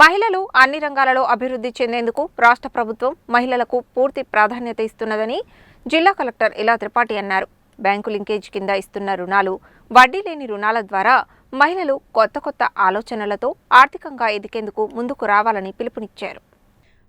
మహిళలు అన్ని రంగాలలో అభివృద్ధి చెందేందుకు రాష్ట్ర ప్రభుత్వం మహిళలకు పూర్తి ప్రాధాన్యత ఇస్తున్నదని జిల్లా కలెక్టర్ ఇలా త్రిపాఠి అన్నారు. బ్యాంకు లింకేజ్ కింద ఇస్తున్న రుణాలు వడ్డీ లేని రుణాల ద్వారా మహిళలు కొత్త కొత్త ఆలోచనలతో ఆర్థికంగా ఎదికేందుకు ముందుకు రావాలని పిలుపునిచ్చారు.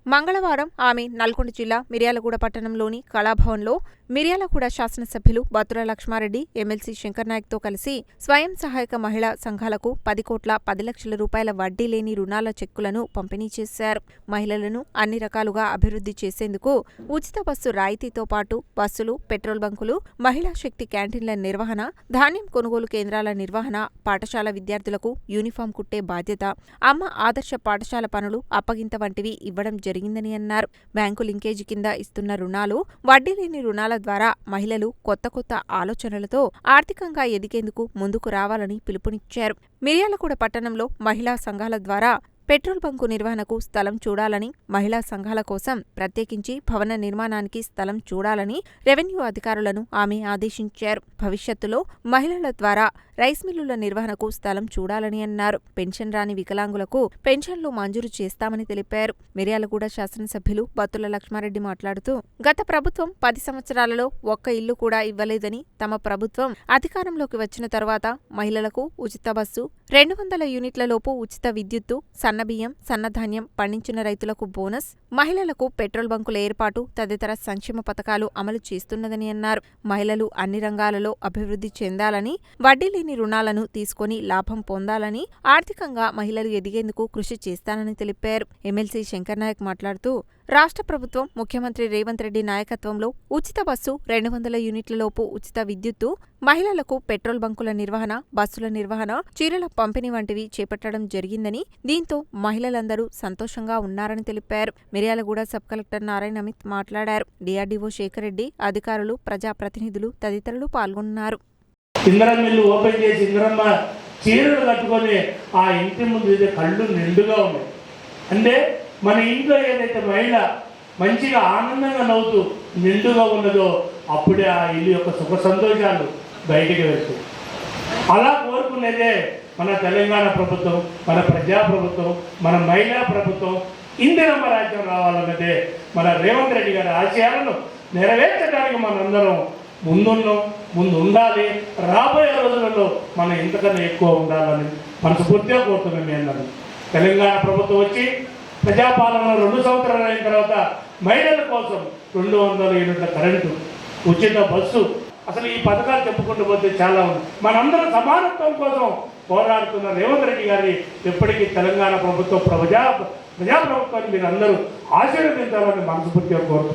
మంగళవారం ఆమె నల్గొండ జిల్లా మిర్యాలగూడ పట్టణంలోని కళాభవన్లో మిర్యాలగూడ శాసనసభ్యులు బతుర లక్ష్మారెడ్డి ఎమ్మెల్సీ శంకర్ నాయక్తో కలిసి స్వయం సహాయక మహిళా సంఘాలకు పది కోట్ల పది లక్షల రూపాయల వడ్డీ లేని రుణాల చెక్కులను పంపిణీ చేశారు. మహిళలను అన్ని రకాలుగా అభివృద్ధి చేసేందుకు ఉచిత బస్సు రాయితీతో పాటు బస్సులు పెట్రోల్ బంకులు మహిళా శక్తి క్యాంటీన్ల నిర్వహణ ధాన్యం కొనుగోలు కేంద్రాల నిర్వహణ పాఠశాల విద్యార్థులకు యూనిఫామ్ కుట్టే బాధ్యత అమ్మ ఆదర్శ పాఠశాల పనులు అప్పగింత వంటివి ఇవ్వడం జరిగిందని అన్నారు. బ్యాంకు లింకేజీ కింద ఇస్తున్న రుణాలు వడ్డీ లేని రుణాల ద్వారా మహిళలు కొత్త కొత్త ఆలోచనలతో ఆర్థికంగా ఎదిగేందుకు ముందుకు రావాలని పిలుపునిచ్చారు. మిర్యాలగూడ పట్టణంలో మహిళా సంఘాల ద్వారా పెట్రోల్ బంకు నిర్వహణకు స్థలం చూడాలని మహిళా సంఘాల కోసం ప్రత్యేకించి భవన నిర్మాణానికి స్థలం చూడాలని రెవెన్యూ అధికారులను ఆమె ఆదేశించారు. భవిష్యత్తులో మహిళల ద్వారా రైస్ మిల్లుల నిర్వహణకు స్థలం చూడాలని అన్నారు. పెన్షన్ రాని వికలాంగులకు పెన్షన్లు మంజూరు చేస్తామని తెలిపారు. మిర్యాలగూడ శాసనసభ్యులు బత్తుల లక్ష్మారెడ్డి మాట్లాడుతూ గత ప్రభుత్వం పది సంవత్సరాలలో ఒక్క ఇల్లు కూడా ఇవ్వలేదని తమ ప్రభుత్వం అధికారంలోకి వచ్చిన తర్వాత మహిళలకు ఉచిత బస్సు రెండు వందల యూనిట్ల లోపు ఉచిత విద్యుత్తు సన్నబియ్యం సన్నధాన్యం పండించిన రైతులకు బోనస్ మహిళలకు పెట్రోల్ బంకుల ఏర్పాటు తదితర సంక్షేమ పథకాలు అమలు చేస్తున్నదని అన్నారు. మహిళలు అన్ని రంగాలలో అభివృద్ధి చెందాలని వడ్డీ లేని రుణాలను తీసుకుని లాభం పొందాలని ఆర్థికంగా మహిళలు ఎదిగేందుకు కృషి చేస్తానని తెలిపారు. ఎమ్మెల్సీ శంకర్నాయక్ మాట్లాడుతూ రాష్ట్ర ప్రభుత్వం ముఖ్యమంత్రి రేవంత్ రెడ్డి నాయకత్వంలో ఉచిత బస్సు రెండు వందల యూనిట్లలోపు ఉచిత విద్యుత్తు మహిళలకు పెట్రోల్ బంకుల నిర్వహణ బస్సుల నిర్వహణ చీరల పంపిణీ వంటివి చేపట్టడం జరిగిందని దీంతో మహిళలందరూ సంతోషంగా ఉన్నారని తెలిపారు. మిర్యాలగూడ సబ్ కలెక్టర్ నారాయణ అమిత్ మాట్లాడారు. డిఆర్డీఓ శేఖర్ రెడ్డి అధికారులు ప్రజాప్రతినిధులు తదితరులు పాల్గొన్నారు. ఓపెన్ చేసి చీరలు కట్టుకొని ఆ ఇంటి ముందు కళ్ళు నిండుగా ఉన్నాయి. అంటే మన ఇంట్లో ఏదైతే మహిళ మంచిగా ఆనందంగా నవ్వుతూ నిండుగా ఉన్నదో అప్పుడే ఆ ఇల్లు యొక్క సుఖ సంతోషాలు బయటికి వెళ్తాయి. అలా కోరుకునేదే మన తెలంగాణ ప్రభుత్వం మన ప్రజా ప్రభుత్వం మన మహిళా ప్రభుత్వం ఇందిరమ్మ రాజ్యం రావాలన్నదే మన రేవంత్ రెడ్డి గారి ఆశయాలను నెరవేర్చడానికి మనందరం ముందున్నాం ముందు ఉండాలి. రాబోయే రోజులలో మనం ఇంతకన్నా ఎక్కువ ఉండాలని మనస్ఫూర్తిగా కోరుతున్నాం మీ తెలంగాణ ప్రభుత్వం వచ్చి ప్రజాపాలన రెండు సంవత్సరాలు అయిన తర్వాత మహిళల కోసం రెండు వందల యూనిట్ల కరెంటు ఉచిత బస్సు. అసలు ఈ పథకాలు చెప్పుకుంటూ పోతే చాలా ఉంది. మనందరం సమానత్వం కోసం పోరాడుతున్న రేవంత్ రెడ్డి గారి ఎప్పటికీ తెలంగాణ ప్రభుత్వం ప్రజా ప్రజాప్రభుత్వాన్ని మీరు అందరూ ఆశీర్వదించాలని మనస్ఫూర్తిగా కోరుతున్నాను